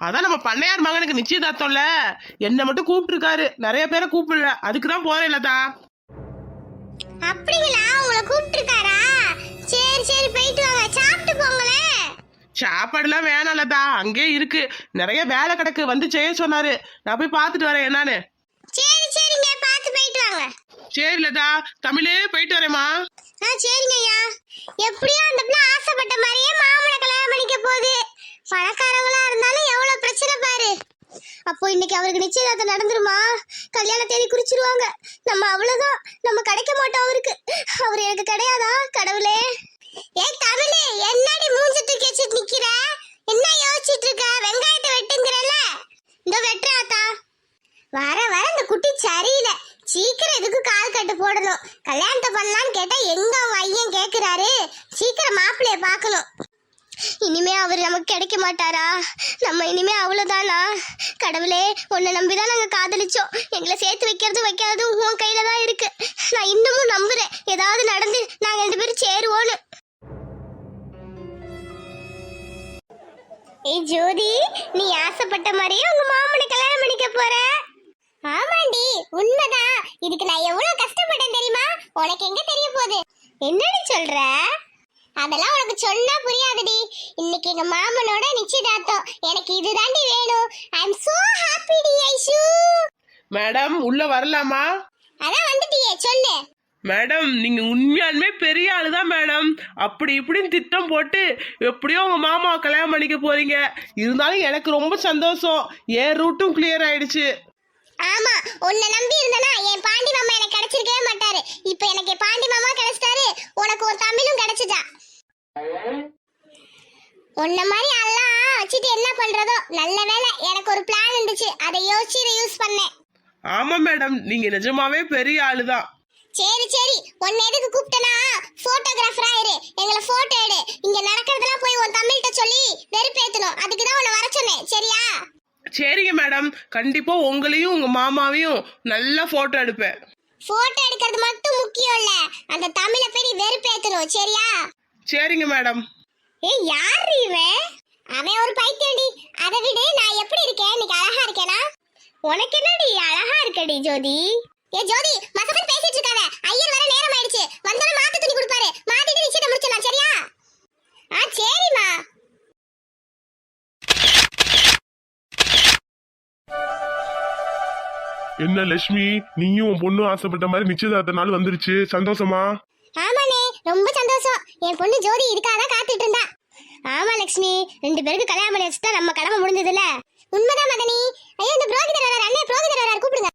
அதான் நம்ம பண்ணையார் மகனுக்கு நிச்சயதார்த்தம்ல. என்னை மட்டும் கூப்பிட்டுருக்காரு. நிறைய பேரை கூப்பிடல. அதுக்கு தான் போறேன் லதா. அப்படிங்களா? உங்களை கூப்பிட்டுருக்காரா? சரி சரி போயிட்டு வாங்க. சாப்பிட்டு போங்களேன். சாப்பாடுலாம் வேணாம் லதா. அங்கே இருக்கு. நிறைய வேலை கிடக்கு. வந்து செய்ய சொன்னாரு. நான் போய் பார்த்துட்டு வரேன் என்னன்னு. சரி சரிங்க. பார்த்து போயிட்டு வாங்க. சரி லதா. தமிழே போயிட்டு வரேம்மா. ஆ சரிங்க ஐயா. எப்படியோ அந்த பிள்ளை ஆசைப்பட்ட மாதிரியே மாமனை கல்யாணம் பண்ணிக்க போகுது. பணக்காரங்களா இருந்தாலும் எவ்வளவு பிரச்சனை பாரு அப்போ இன்னைக்கு அவருக்கு நிச்சயதார்த்தம் நடந்துருமா? கல்யாண தேதி குறிச்சிருவாங்க. நம்ம அவ்வளவுதான். நம்ம கிடைக்க மாட்டோம் அவருக்கு. அவர் எனக்கு கிடையாதா? கடவுளே. ஏ தமிழே என்னடி மூஞ்ச தூக்கி வச்சுட்டு நிக்கிற? என்ன யோசிச்சிட்டு இருக்க? வெங்காயத்தை வெட்டுங்கிறல இந்த வெட்டுறாத்தா வர வர இந்த குட்டி சரியில்லை. சீக்கிரம் இதுக்கு கால் கட்டு போடணும். கல்யாணத்தை பண்ணலான்னு கேட்டா எங்க அவங்க ஐயன் கேக்குறாரு? சீக்கிரம் மாப்பிள்ளைய பார்க்கணும். இனிமே அவர் நமக்கு கிடைக்க மாட்டாரா? நம்ம இனிமே அவ்வளவுதானா? கடவுளே உன்னை நம்பிதான் நாங்க காதலிச்சோம். எங்களை சேர்த்து வைக்கிறது வைக்காததும் உன் கையில தான் இருக்கு. நான் இன்னமும் நம்புறேன். ஏதாவது நடந்து நாங்க ரெண்டு பேரும் சேருவோன்னு. ஏய் ஜோதி நீ ஆசைப்பட்ட மாதிரியே உங்க மாமனை கல்யாணம் பண்ணிக்க போற? ஆமாண்டி உண்மைதான். இதுக்கு நான் எவ்வளவு கஷ்டப்பட்டேன் தெரியுமா? உனக்கு எங்க தெரிய போகுது? என்னடி சொல்ற? அதெல்லாம் உனக்கு சொன்னா புரியாதுடி. இன்னைக்கு எங்க மாமனோட நிச்சயதார்த்தம். எனக்கு இதுதாண்டி வேணும். ஐ அம் சோ ஹாப்பி டி ஐஷு. மேடம் உள்ள வரலாமா? அதான் வந்துட்டியே சொல்லு. மேடம் நீங்க உண்மையாலுமே பெரிய ஆளுதான் மேடம். அப்படி இப்படின்னு திட்டம் போட்டு எப்படியோ உங்க மாமா கல்யாணம் பண்ணிக்க போறீங்க. இருந்தாலும் எனக்கு ரொம்ப சந்தோஷம். என் ரூட்டும் கிளியர் ஆயிடுச்சு. ஆமா உன்னை நம்பி இருந்தனா என் பாண்டி மாமா எனக்கு கிடைச்சிருக்கவே மாட்டாரு. இப்போ எனக்கு என் பாண்டி மாமா கிடைச்சிட்டாரு. உனக்கு ஒரு தமிழும் கிடைச்சிட்டா உன்ன மாதிரி எல்லாம் வச்சுட்டு என்ன பண்றதோ? நல்ல வேலை எனக்கு ஒரு பிளான் இருந்துச்சு. அதை யோசிச்சு இதை யூஸ் பண்ணேன். ஆமா மேடம் நீங்க நிஜமாவே பெரிய ஆளுதான் சரி சரி. உன்னை எதுக்கு கூப்பிட்டனா போட்டோகிராஃபரா இரு. எங்களை போட்டோ எடு. இங்க நடக்கிறதெல்லாம் போய் உன் தமிழ்கிட்ட சொல்லி வெறுப்பேத்தணும். அதுக்கு தான் உன்னை வர சொன்னேன். சரியா? சரிங்க மேடம் கண்டிப்பா உங்களையும் உங்க மாமாவையும் நல்லா போட்டோ எடுப்பேன். போட்டோ எடுக்கிறது மட்டும் முக்கியம் இல்ல. அந்த தமிழை நீ வெறுப்பேத்தணும். சரியா? சரிங்க மேடம். ஏய் யார் இவன் அவன் ஒரு பைத்தியம்டி. அதை விடு நான் எப்படி இருக்கேன்? இன்னைக்கு அழகா இருக்கேனா? உனக்கு என்னடி அழகா இருக்கடி ஜோதி? ஏ ஜோதி மசபன் பேசிட்டு இருக்காத. ஐயர் வர நேரம் ஆயிடுச்சு. வந்தாலும் மாத்து துணி கொடுப்பாரு. மாத்திட்டு நிச்சயத்தை முடிச்சிடலாம் சரியா? ஆ சரிம்மா. என்ன லட்சுமி நீயும் உன் பொண்ணு ஆசைப்பட்ட மாதிரி நிச்சயதார்த்த நாள் வந்துருச்சு. சந்தோஷமா? ஆமாண்ணே ரொம்ப சந்தோஷம். என் பொண்ணு ஜோதி இதுக்காக காத்துட்டு இருந்தா ஆமா லட்சுமி ரெண்டு பேருக்கு கல்யாணம் பண்ணி வச்சுட்டா நம்ம கடமை முடிஞ்சதுல உண்மைதான் மதனி. ஐயோ இந்த புரோகிதர் வராரு. அண்ணே புரோகிதர் வராரு. கூப்பிடுங்க.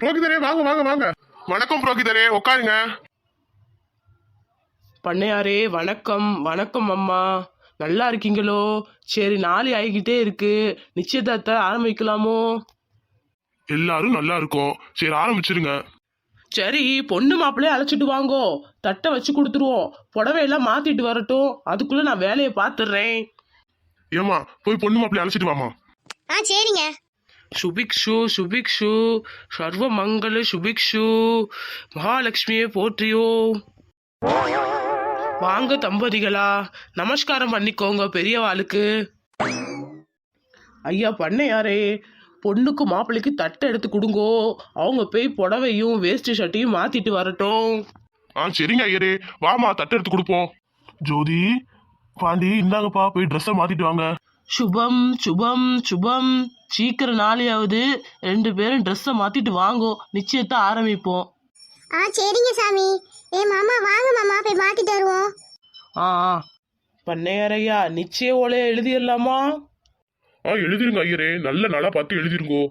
புரோகிதரே வாங்க வாங்க வாங்க. வணக்கம் புரோகிதரே. உட்காருங்க. பண்ணையாரே வணக்கம் வணக்கம் அம்மா. நல்லா இருக்கீங்களோ? சரி நாளை ஆகிக்கிட்டே இருக்கு. நிச்சயதார்த்த ஆரம்பிக்கலாமோ? எல்லாரும் நல்லா இருக்கோம். சரி ஆரம்பிச்சிருங்க. சரி பொண்ணு மாப்பிள்ளைய அழைச்சிட்டு வாங்கோ. தட்டை வச்சு கொடுத்துருவோம். புடவையெல்லாம் மாத்திட்டு வரட்டும். அதுக்குள்ள நான் வேலையை பார்த்துடுறேன். ஏமா போய் பொண்ணு மாப்பிள்ளை அழைச்சிட்டு வாமா ஆ சரிங்க. சுபிக்ஷு சுபிக்ஷு. சர்வ மங்கள சுபிக்ஷு. மகாலட்சுமியை போற்றியோ. வாங்க தம்பதிகளா நமஸ்காரம் பண்ணிக்கோங்க பெரியவாளுக்கு. ஐயா பண்ணையாரே. பொண்ணுக்கு மாப்பிள்ளைக்கு தட்டை எடுத்து கொடுங்கோ. அவங்க போய் புடவையும் வேஷ்டி ஷர்ட்டையும் மாத்திட்டு வரட்டும். ஆ சரிங்க ஐயரே. வாமா தட்டு எடுத்து கொடுப்போம். ஜோதி பாண்டி இந்தாங்கப்பா போய் ட்ரெஸ்ஸை மாத்திட்டு வாங்க. சுபம் சுபம் சுபம். சீக்கிரம் நாளையாவது ரெண்டு பேரும் ட்ரெஸ்ஸை மாத்திட்டு வாங்கோ. நிச்சயத்தை ஆரம்பிப்போம். ஆ சரிங்க சாமி. ஏ மாமா வாங்க மாமா போய் மாத்திட்டு வருவோம். ஆ ஆ. பண்ணையாரையா நிச்சய ஓலையை எழுதிடலாமா? ஆ எழுதிருங்க ஐயரே. நல்ல நாளா பார்த்து எழுதிருங்கோ.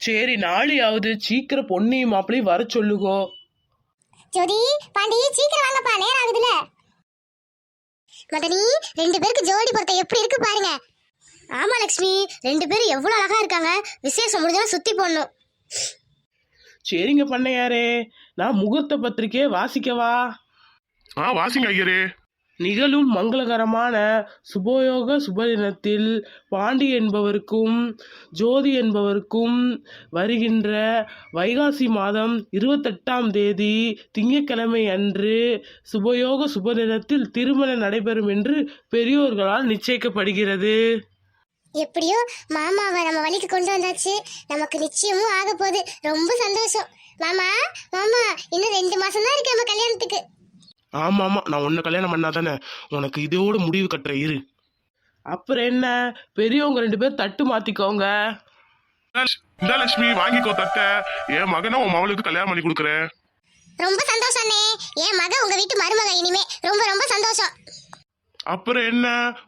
சரி நாளையாவது சீக்கிரம் பொண்ணையும் மாப்பிளையும் வர சொல்லுகோ ஜோதி பாண்டி சீக்கிரம் வாங்கப்பா நேரம் ஆகுதுல. மதனி ரெண்டு பேருக்கு ஜோடி பொருத்தம் எப்படி இருக்கு பாருங்க. ஆமா லக்ஷ்மி ரெண்டு பேரும் எவ்வளவு அழகா இருக்காங்க. விசேஷம் முடிஞ்சா சுத்தி போடணும். சரிங்க பண்ணையாரே. நான் முகூர்த்த பத்திரிக்கையை வாசிக்கவா? ஆ வாசிங்க ஐயரே. நிகழும் மங்களகரமான சுபயோக சுபதினத்தில் பாண்டி என்பவருக்கும் ஜோதி என்பவருக்கும் வருகின்ற வைகாசி மாதம் இருபத்தெட்டாம் தேதி திங்கட்கிழமை அன்று சுபயோக சுபதினத்தில் திருமணம் நடைபெறும் என்று பெரியோர்களால் நிச்சயிக்கப்படுகிறது. எப்படியோ மாமாவை நம்ம வழிக்கு கொண்டு வந்தாச்சு. நமக்கு நிச்சயமும் ஆக போகுது ரொம்ப சந்தோஷம். மாமா மாமா இன்னும் ரெண்டு மாசம் தான் இருக்கு நம்ம கல்யாணத்துக்கு. ஆமா ஆமா நான் உன்னை கல்யாணம் பண்ணாதானே. உனக்கு இதோட முடிவு கட்டுற இரு. அப்புறம் என்ன? பெரியவங்க ரெண்டு பேர் தட்டு மாத்திக்கோங்க. இந்த லட்சுமி வாங்கிக்கோ தட்ட. என் மகனை உன் மவளுக்கு கல்யாணம் பண்ணி கொடுக்குறேன் ரொம்ப சந்தோஷம் அண்ணே. என் மக உங்க வீட்டு மருமக இனிமே. ரொம்ப ரொம்ப சந்தோஷம். அப்புறம் என்ன?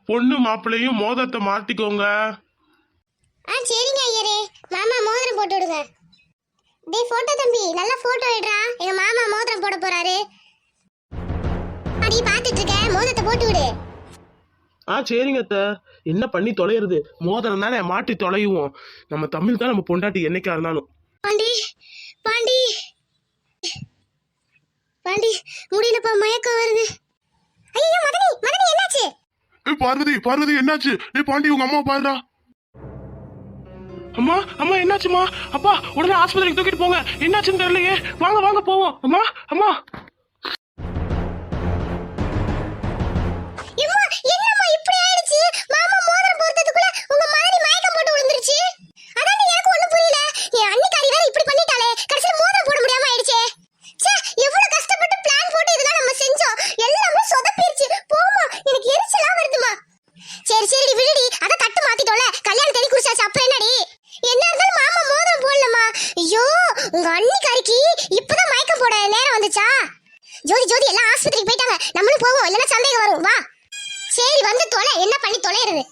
பொண்ணு மாப்பிள்ளையும் மோதத்தை மாத்திக்கோங்க. ஆ சரிங்க ஐயரே. மாமா மோதிரம் போட்டு விடுங்க. டேய் போட்டோ தம்பி நல்லா போட்டோ எடுறா. எங்க மாமா மோதிரம் போட போறாரு. அடி பாத்துட்டு இருக்க மோதிரத்தை போட்டு விடு. ஆ சரிங்க அத்தை. என்ன பண்ணி தொலைகிறது மோதிரம் தானே மாட்டி தொலையுவோம். நம்ம தமிழ் தான் நம்ம பொண்டாட்டி என்னைக்கா இருந்தாலும். பாண்டி பாண்டி. பாண்டி முடியலப்பா மயக்கம் வருது. ஐயோ மதனி மதனி என்னாச்சு? ஏய் பார்வதி பார்வதி என்னாச்சு? ஏய் பாண்டி உங்க அம்மா பாருடா. அம்மா அம்மா என்னாச்சுமா அப்பா உடனே ஆஸ்பத்திரிக்கு தூக்கிட்டு போங்க. என்னாச்சுன்னு தெரியலையே. வாங்க வாங்க போவோம். அம்மா அம்மா. இப்பதான் மயக்கம் போட நேரம் வந்துச்சா? ஜோதி ஜோதி எல்லாம் ஆஸ்பத்திரிக்கு போயிட்டாங்க. நம்மளும் போவோம். இல்லைன்னா சந்தேகம் வரும். வா. சரி வந்து தொலை. என்ன பண்ணி தொலைறது?